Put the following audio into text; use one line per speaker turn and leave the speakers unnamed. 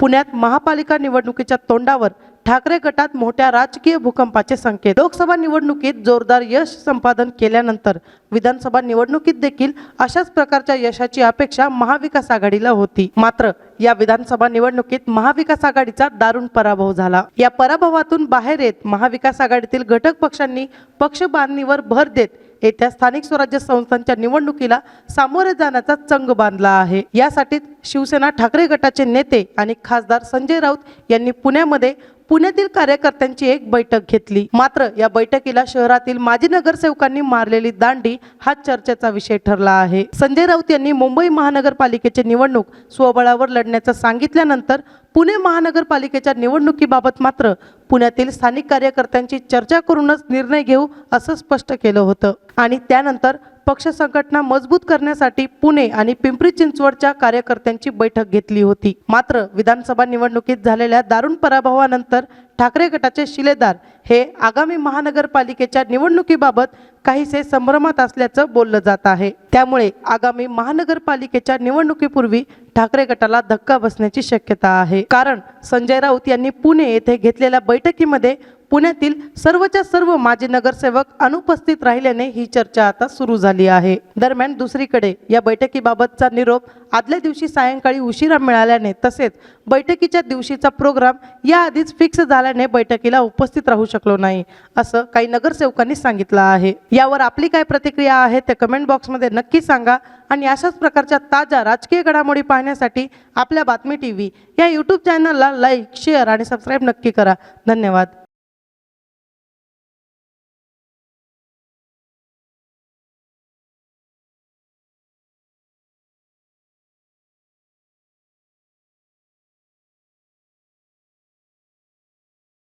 पुण्यात महापालिका निवडणुकीच्या तोंडावर ठाकरे गटात मोठ्या राजकीय भूकंपाचे संकेत. लोकसभा निवडणुकीत जोरदार यश संपादन केल्यानंतर विधानसभा निवडणुकीत देखील अशाच प्रकारच्या यशाची अपेक्षा महाविकास आघाडीला होती. मात्र या विधानसभा निवडणुकीत महाविकास आघाडीचा दारुण पराभव झाला. या पराभवातून बाहेर येत महाविकास आघाडीतील घटक पक्षांनी पक्ष बांधणीवर भर देत येत्या स्थानिक स्वराज्य संस्थांच्या निवडणुकीला सामोरे जाण्याचा चंग बांधला आहे. यासाठीच शिवसेना ठाकरे गटाचे नेते आणि खासदार संजय राऊत यांनी पुण्यामध्ये पुण्यातील कार्यकर्त्यांची एक बैठक घेतली. मात्र या बैठकीला शहरातील माजी नगरसेवकांनी मारलेली दांडी हा चर्चेचा विषय ठरला आहे. संजय राऊत यांनी मुंबई महानगरपालिकेची निवडणूक स्वबळावर लढण्याचं सांगितल्यानंतर पुणे महानगरपालिकेच्या निवडणुकीबाबत मात्र पुण्यातील स्थानिक कार्यकर्त्यांची चर्चा करूनच निर्णय घेऊ असं स्पष्ट केलं होतं. आणि त्यानंतर पक्ष संघटना मजबूत करण्यासाठी पुणे आणि पिंपरी चिंचवडच्या कार्यकर्त्यांची बैठक घेतली होती. मात्र विधानसभा निवडणुकीत झालेल्या दारुण पराभवानंतर ठाकरे गटाचे शिलेदार हे आगामी महानगरपालिकेच्या निवडणुकीबाबत काहीसे संभ्रमात असल्याचं बोललं जात आहे. त्यामुळे आगामी महानगरपालिकेच्या निवडणुकीपूर्वी ठाकरे गटाला धक्का बसण्याची शक्यता आहे. कारण संजय राऊत यांनी पुणे येथे घेतलेल्या बैठकीमध्ये पुण्यातील सर्वच्या सर्व माजी नगरसेवक अनुपस्थित राहिल्याने ही चर्चा आता सुरू झाली आहे. दरम्यान दुसरीकडे या बैठकीबाबतचा निरोप आदल्या दिवशी सायंकाळी उशिरा मिळाल्याने तसेच बैठकीच्या दिवशीचा प्रोग्राम याआधीच फिक्स झाला झाल्याने बैठकीला उपस्थित राहू शकलो नाही असं काही नगरसेवकांनी सांगितलं आहे. यावर आपली काय प्रतिक्रिया आहे ते कमेंट बॉक्समध्ये नक्की सांगा आणि अशाच प्रकारच्या ताज्या राजकीय घडामोडी पाहण्यासाठी आपल्या बातमी टी व्ही या यूट्यूब चॅनलला लाईक शेअर आणि सबस्क्राईब नक्की करा. धन्यवाद.